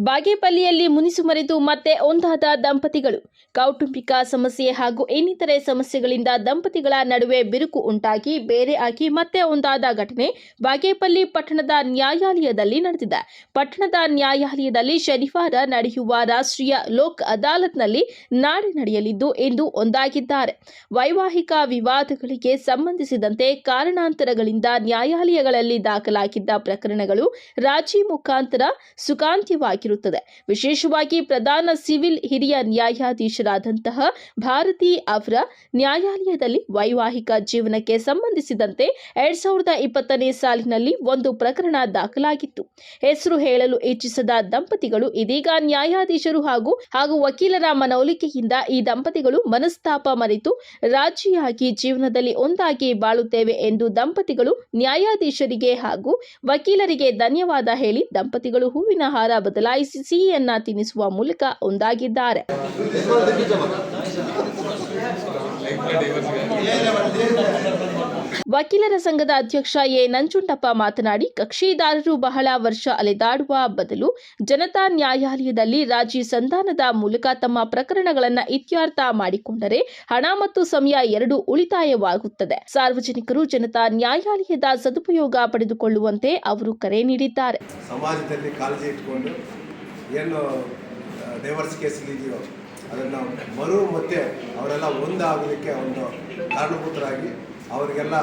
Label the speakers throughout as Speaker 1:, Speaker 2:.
Speaker 1: ಬಾಗೇಪಲ್ಲಿಯಲ್ಲಿ ಮುನಿಸು ಮರೆತು ಮತ್ತೆ ಒಂದಾದ ದಂಪತಿಗಳು. ಕೌಟುಂಬಿಕ ಸಮಸ್ಯೆ ಹಾಗೂ ಇನ್ನಿತರೆ ಸಮಸ್ಯೆಗಳಿಂದ ದಂಪತಿಗಳ ನಡುವೆ ಬಿರುಕು ಉಂಟಾಗಿ ಬೇರೆ ಆಗಿ ಮತ್ತೆ ಒಂದಾದ ಘಟನೆ ಬಾಗೇಪಲ್ಲಿ ಪಟ್ಟಣದ ನ್ಯಾಯಾಲಯದಲ್ಲಿ ನಡೆದಿದೆ. ಪಟ್ಟಣದ ನ್ಯಾಯಾಲಯದಲ್ಲಿ ಶನಿವಾರ ನಡೆಯುವ ರಾಷ್ಟ್ರೀಯ ಲೋಕ್ ಅದಾಲತ್ನಲ್ಲಿ ನಾಳೆ ನಡೆಯಲಿದ್ದು ಎಂದು ಒಂದಾಗಿದ್ದಾರೆ. ವೈವಾಹಿಕ ವಿವಾದಗಳಿಗೆ ಸಂಬಂಧಿಸಿದಂತೆ ಕಾರಣಾಂತರಗಳಿಂದ ನ್ಯಾಯಾಲಯಗಳಲ್ಲಿ ದಾಖಲಾಗಿದ್ದ ಪ್ರಕರಣಗಳು ರಾಜಿ ಮುಖಾಂತರ ಸುಖಾಂತ್ಯವಾಗಿರುತ್ತದೆ ವಿಶೇಷವಾಗಿ ಪ್ರಧಾನ ಸಿವಿಲ್ ಹಿರಿಯ ನ್ಯಾಯಾಧೀಶರಾದಂತಹ ಭಾರತಿ ಅವರ ನ್ಯಾಯಾಲಯದಲ್ಲಿ ವೈವಾಹಿಕ ಜೀವನಕ್ಕೆ ಸಂಬಂಧಿಸಿದಂತೆ ಎರಡ್ ಸಾವಿರದ ಇಪ್ಪತ್ತನೇ ಸಾಲಿನಲ್ಲಿ ಒಂದು ಪ್ರಕರಣ ದಾಖಲಾಗಿತ್ತು. ಹೆಸರು ಹೇಳಲು ಇಚ್ಛಿಸದ ದಂಪತಿಗಳು ಇದೀಗ ನ್ಯಾಯಾಧೀಶರು ಹಾಗೂ ಹಾಗೂ ವಕೀಲರ ಮನವೊಲಿಕೆಯಿಂದ ಈ ದಂಪತಿಗಳು ಮನಸ್ತಾಪ ಮರೆತು ರಾಜಿಯಾಗಿ ಜೀವನದಲ್ಲಿ ಒಂದಾಗಿ ಬಾಳುತ್ತೇವೆ ಎಂದು ದಂಪತಿಗಳು ನ್ಯಾಯಾಧೀಶರಿಗೆ ಹಾಗೂ ವಕೀಲರಿಗೆ ಧನ್ಯವಾದ ಹೇಳಿ ದಂಪತಿಗಳು ಹೂವಿನ ಹಾರ ಬದಲಾಯಿಸಿ ಸಿಹಿಯನ್ನ ತಿನ್ನಿಸುವ ಮೂಲಕ ಒಂದಾಗಿದ್ದಾರೆ. ವಕೀಲರ ಸಂಘದ ಅಧ್ಯಕ್ಷ ಎ. ನಂಜುಂಡಪ್ಪ ಮಾತನಾಡಿ, ಕಕ್ಷಿದಾರರು ಬಹಳ ವರ್ಷ ಅಲೆದಾಡುವ ಬದಲು ಜನತಾ ನ್ಯಾಯಾಲಯದಲ್ಲಿ ರಾಜಿ ಸಂಧಾನದ ಮೂಲಕ ತಮ್ಮ ಪ್ರಕರಣಗಳನ್ನು ಇತ್ಯರ್ಥ ಮಾಡಿಕೊಂಡರೆ ಹಣ ಮತ್ತು ಸಮಯ ಎರಡೂ ಉಳಿತಾಯವಾಗುತ್ತದೆ. ಸಾರ್ವಜನಿಕರು ಜನತಾ ನ್ಯಾಯಾಲಯದ ಸದುಪಯೋಗ ಪಡೆದುಕೊಳ್ಳುವಂತೆ ಅವರು ಕರೆ ನೀಡಿದ್ದಾರೆ.
Speaker 2: ಸಮಾಜದಲ್ಲಿ ಕಾಳಜಿ ಇಟ್ಕೊಂಡು ಏನು ಡೈವರ್ಸ್ ಕೇಸ್ಗಿದೆಯೋ ಅದನ್ನು ಮರು ಮತ್ತೆ ಅವರೆಲ್ಲ ಒಂದಾಗಲಿಕ್ಕೆ ಒಂದು ಕಾರಣಭೂತರಾಗಿ ಅವರಿಗೆಲ್ಲ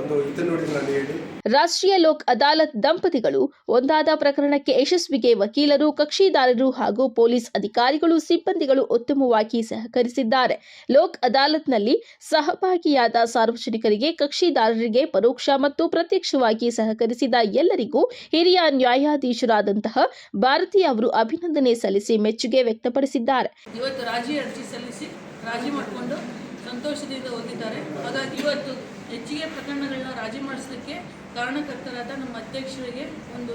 Speaker 2: ಒಂದು ಹಿತನುಡಿಗಳನ್ನು ಹೇಳಿ.
Speaker 1: ರಾಷ್ಟ್ರೀಯ ಲೋಕ್ ಅದಾಲತ್ ದಂಪತಿಗಳು ಒಂದಾದ ಪ್ರಕರಣಕ್ಕೆ ಯಶಸ್ವಿಗೆ ವಕೀಲರು ಕಕ್ಷಿದಾರರು ಹಾಗೂ ಪೊಲೀಸ್ ಅಧಿಕಾರಿಗಳು ಸಿಬ್ಬಂದಿಗಳು ಉತ್ತಮವಾಗಿ ಸಹಕರಿಸಿದ್ದಾರೆ. ಲೋಕ್ ಅದಾಲತ್ನಲ್ಲಿ ಸಹಭಾಗಿಯಾದ ಸಾರ್ವಜನಿಕರಿಗೆ ಕಕ್ಷಿದಾರರಿಗೆ ಪರೋಕ್ಷ ಮತ್ತು ಪ್ರತ್ಯಕ್ಷವಾಗಿ ಸಹಕರಿಸಿದ ಎಲ್ಲರಿಗೂ ಹಿರಿಯ ನ್ಯಾಯಾಧೀಶರಾದಂತಹ ಭಾರತಿ ಅವರು ಅಭಿನಂದನೆ ಸಲ್ಲಿಸಿ ಮೆಚ್ಚುಗೆ ವ್ಯಕ್ತಪಡಿಸಿದ್ದಾರೆ.
Speaker 3: ಇವತ್ತು ರಾಜಿ ಅರ್ಜಿ ಸಲ್ಲಿಸಿ ರಾಜಿ ಮಾಡಿಕೊಂಡು ಸಂತೋಷದಿಂದ ಹೋಗಿದ್ದಾರೆ ಹಾಗಾಗಿ ಇವತ್ತು ಹೆಚ್ಚಿಗೆ ಪ್ರಕರಣಗಳನ್ನ ರಾಜಿ ಮಾಡಿಸಲಿಕ್ಕೆ ಕಾರಣಕರ್ತರಾದ ನಮ್ಮ ಅಧ್ಯಕ್ಷರಿಗೆ ಒಂದು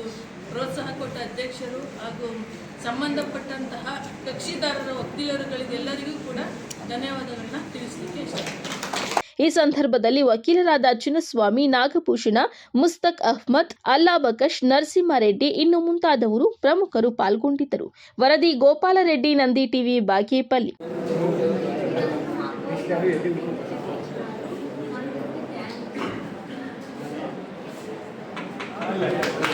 Speaker 3: ಪ್ರೋತ್ಸಾಹ ಕೊಟ್ಟ ಅಧ್ಯಕ್ಷರು ಹಾಗೂ ಸಂಬಂಧಪಟ್ಟಂತಹ ಕಕ್ಷಿದಾರರ ವಕೀಲರುಗಳಿಗೆಲ್ಲರಿಗೂ ಕೂಡ ಧನ್ಯವಾದಗಳನ್ನ ತಿಳಿಸಲಿಕ್ಕೆ ಇಷ್ಟ
Speaker 1: ಈ ಸಂದರ್ಭದಲ್ಲಿ ವಕೀಲರಾದ ಚಿನ್ನಸ್ವಾಮಿ, ನಾಗಭೂಷಣ, ಮುಸ್ತಕ್ ಅಹ್ಮದ್ ಅಲ್ಲಾಬಕಶ್ ನರಸಿಂಹಾರೆಡ್ಡಿ ಇನ್ನು ಮುಂತಾದವರು ಪ್ರಮುಖರು ಪಾಲ್ಗೊಂಡಿದ್ದರು. ವರದಿ ಗೋಪಾಲರೆಡ್ಡಿ, ನಂದಿ ಟಿವಿ, ಬಾಗೇಪಲ್ಲಿ.
Speaker 4: Amen.